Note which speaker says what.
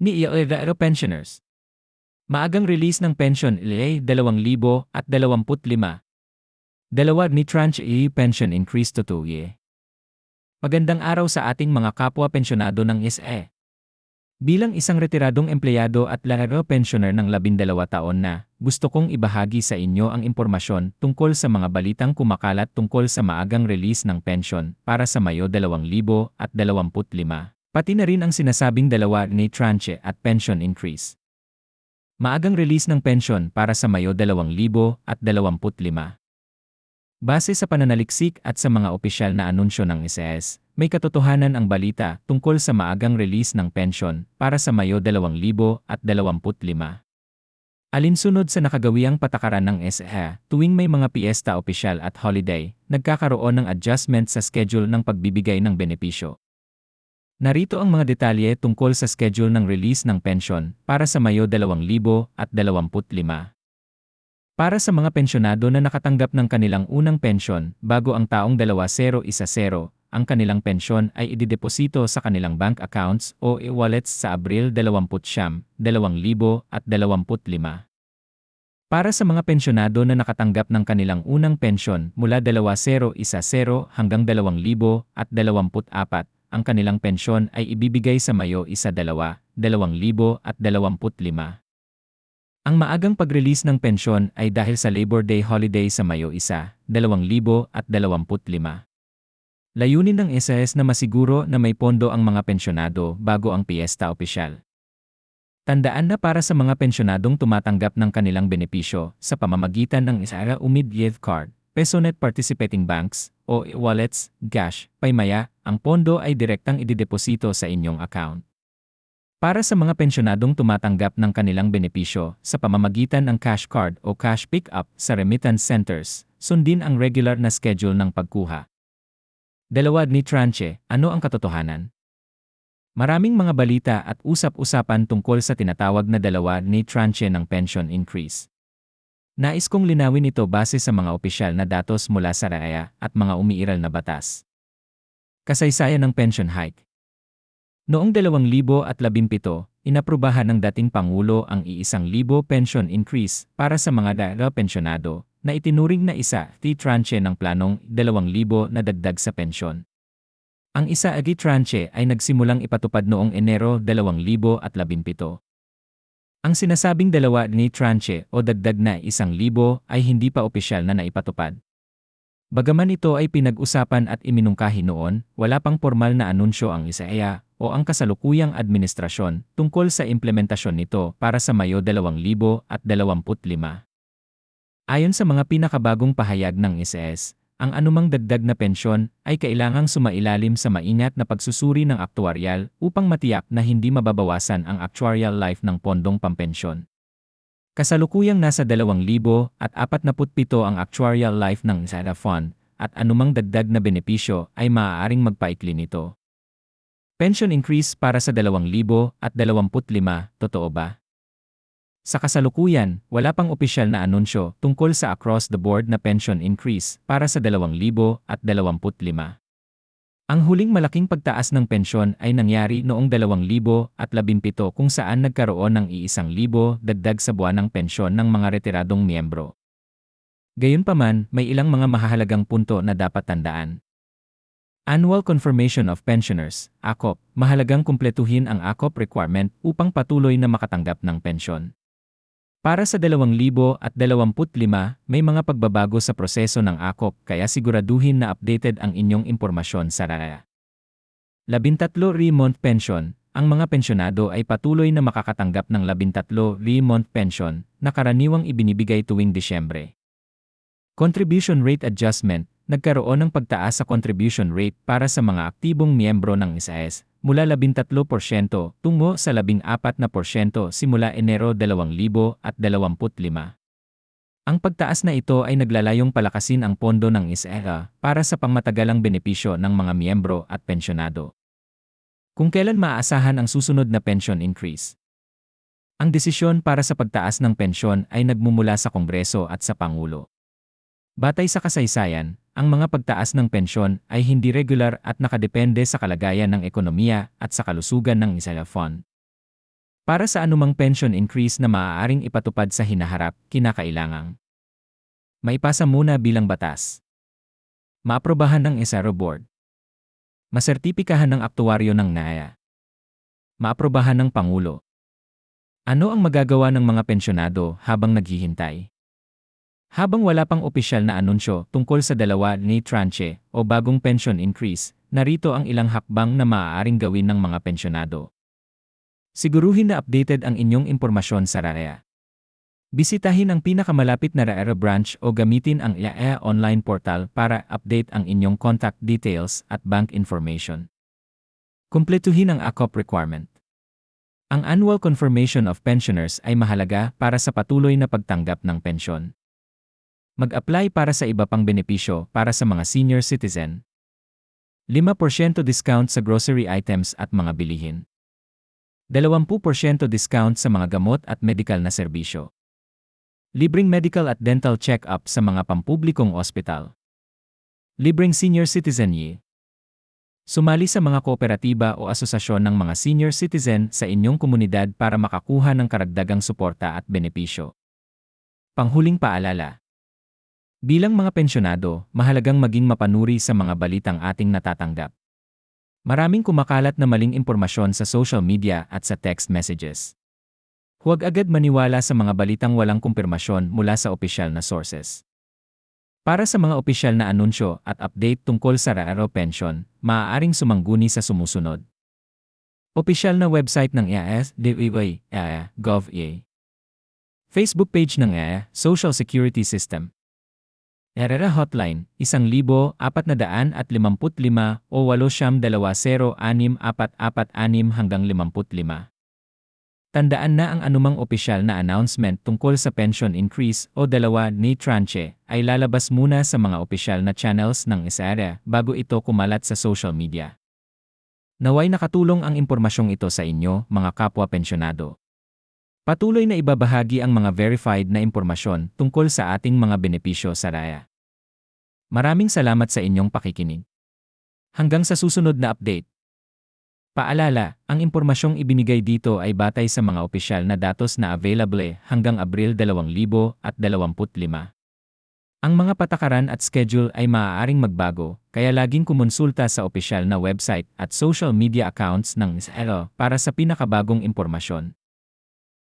Speaker 1: ni Iloilo Pensioners. Maagang release ng pension ilay 2025. Dalawa ni tranche E pension increase to 2 year. Magandang araw sa ating mga kapwa pensyonado ng SE. Bilang isang retiradong empleyado at laro pensioner ng labindalawa taon na, gusto kong ibahagi sa inyo ang impormasyon tungkol sa mga balitang kumakalat tungkol sa maagang release ng pension para sa Mayo 2025, pati na rin ang sinasabing dalawa ni tranche at pension increase. Maagang release ng pension para sa Mayo 2025. Base sa pananaliksik at sa mga opisyal na anunsyo ng SES, may katotohanan ang balita tungkol sa maagang release ng pension para sa Mayo 2025. Alinsunod sa nakagawiang patakaran ng SEA, tuwing may mga piyesta opisyal at holiday, nagkakaroon ng adjustment sa schedule ng pagbibigay ng benepisyo. Narito ang mga detalye tungkol sa schedule ng release ng pension para sa Mayo 2025. Para sa mga pensyonado na nakatanggap ng kanilang unang pensyon bago ang taong 2010, ang kanilang pensyon ay idideposito sa kanilang bank accounts o e-wallets sa Abril 20, 2025. Para sa mga pensyonado na nakatanggap ng kanilang unang pensyon mula 2010 hanggang 2024, ang kanilang pensyon ay ibibigay sa Mayo 1 2, 2025. Ang maagang pag-release ng pensyon ay dahil sa Labor Day holiday sa Mayo 1, 2025. Layunin ng SAS na masiguro na may pondo ang mga pensyonado bago ang piyesta opisyal. Tandaan na para sa mga pensyonadong tumatanggap ng kanilang benepisyo sa pamamagitan ng Isara Umid Youth Card, Pesonet Participating Banks, o e-wallets, Gash, Paymaya, ang pondo ay direktang idideposito sa inyong account. Para sa mga pensyonadong tumatanggap ng kanilang benepisyo sa pamamagitan ng cash card o cash pick-up sa remittance centers, sundin ang regular na schedule ng pagkuha. Dalawa ni tranche, ano ang katotohanan? Maraming mga balita at usap-usapan tungkol sa tinatawag na dalawa ni tranche ng pension increase. Nais kong linawin ito base sa mga opisyal na datos mula sa RAEA at mga umiiral na batas. Kasaysayan ng pension hike Noong 2017, inaprubahan ng dating Pangulo ang iisang libo pension increase para sa mga dara pensyonado na itinuring na isa ti tranche ng planong 2,000 na dagdag sa pensyon. Ang isa tranche ay nagsimulang ipatupad noong Enero 2017. Ang sinasabing dalawa ni tranche o dagdag na isang libo ay hindi pa opisyal na naipatupad. Bagaman ito ay pinag-usapan at iminungkahi noon, wala pang formal na anunsyo ang ISAEA o ang kasalukuyang administrasyon tungkol sa implementasyon nito para sa Mayo 2025. Ayon sa mga pinakabagong pahayag ng SS, ang anumang dagdag na pensyon ay kailangang sumailalim sa maingat na pagsusuri ng aktuaryal upang matiyak na hindi mababawasan ang actuarial life ng pondong pampensyon. Kasalukuyang nasa 2,047 ang actuarial life ng SADA Fund at anumang dagdag na benepisyo ay maaaring magpaikli nito. Pension increase para sa 2025, totoo ba? Sa kasalukuyan, wala pang opisyal na anunsyo tungkol sa across-the-board na pension increase para sa 2025. Ang huling malaking pagtaas ng pensyon ay nangyari noong 2017 kung saan nagkaroon ng iisang libo dagdag sa buwanang pensyon ng mga retiradong miyembro. Gayunpaman, may ilang mga mahahalagang punto na dapat tandaan. Annual Confirmation of Pensioners, ACOP, mahalagang kumpletuhin ang ACOP requirement upang patuloy na makatanggap ng pensyon. Para sa 2025, may mga pagbabago sa proseso ng ACOP kaya siguraduhin na updated ang inyong impormasyon sa RAA. 13 re-month pension, ang mga pensyonado ay patuloy na makakatanggap ng 13 re-month pension na karaniwang ibinibigay tuwing Disyembre. Contribution Rate Adjustment, nagkaroon ng pagtaas sa contribution rate para sa mga aktibong miyembro ng ISAS mula 13% tungo sa 14% simula Enero 2025. Ang pagtaas na ito ay naglalayong palakasin ang pondo ng ISEA para sa pangmatagalang benepisyo ng mga miyembro at pensyonado. Kung kailan maaasahan ang susunod na pension increase? Ang desisyon para sa pagtaas ng pensyon ay nagmumula sa Kongreso at sa Pangulo. Batay sa kasaysayan, ang mga pagtaas ng pensyon ay hindi regular at nakadepende sa kalagayan ng ekonomiya at sa kalusugan ng Isaya Fund. Para sa anumang pension increase na maaaring ipatupad sa hinaharap, kinakailangang maipasa muna bilang batas. Maaprobahan ng SRO Board. Masertipikahan ng aktuwaryo ng NAYA. Maaprobahan ng Pangulo. Ano ang magagawa ng mga pensyonado habang naghihintay? Habang wala pang opisyal na anunsyo tungkol sa dalawa ni tranche o bagong pension increase, narito ang ilang hakbang na maaaring gawin ng mga pensyonado. Siguruhin na updated ang inyong impormasyon sa RAEA. Bisitahin ang pinakamalapit na RAEA branch o gamitin ang RAEA online portal para update ang inyong contact details at bank information. Kumpletuhin ang ACOP requirement. Ang Annual Confirmation of Pensioners ay mahalaga para sa patuloy na pagtanggap ng pensyon. Mag-apply para sa iba pang benepisyo para sa mga senior citizen. 5% discount sa grocery items at mga bilihin. 20% discount sa mga gamot at medical na serbisyo. Libreng medical at dental check-up sa mga pampublikong ospital. Libreng senior citizen yi. Sumali sa mga kooperatiba o asosasyon ng mga senior citizen sa inyong komunidad para makakuha ng karagdagang suporta at benepisyo. Panghuling paalala. Bilang mga pensyonado, mahalagang maging mapanuri sa mga balitang ating natatanggap. Maraming kumakalat na maling impormasyon sa social media at sa text messages. Huwag agad maniwala sa mga balitang walang kumpirmasyon mula sa opisyal na sources. Para sa mga opisyal na anunsyo at update tungkol sa Raaro Pension, maaaring sumangguni sa sumusunod. Opisyal na website ng IAS, DOE, IAA, Gov.a. Facebook page ng IAA, Social Security System. Herrera Hotline, 1,455 o 820 hanggang 55. Tandaan na ang anumang opisyal na announcement tungkol sa pension increase o dalawa ni tranche ay lalabas muna sa mga opisyal na channels ng ISARA bago ito kumalat sa social media. Naway nakatulong ang impormasyong ito sa inyo, mga kapwa pensyonado. Patuloy na ibabahagi ang mga verified na impormasyon tungkol sa ating mga benepisyo sa RAYA. Maraming salamat sa inyong pakikinig. Hanggang sa susunod na update. Paalala, ang impormasyong ibinigay dito ay batay sa mga opisyal na datos na available hanggang Abril 2025. Ang mga patakaran at schedule ay maaaring magbago, kaya laging kumonsulta sa opisyal na website at social media accounts ng SLO para sa pinakabagong impormasyon.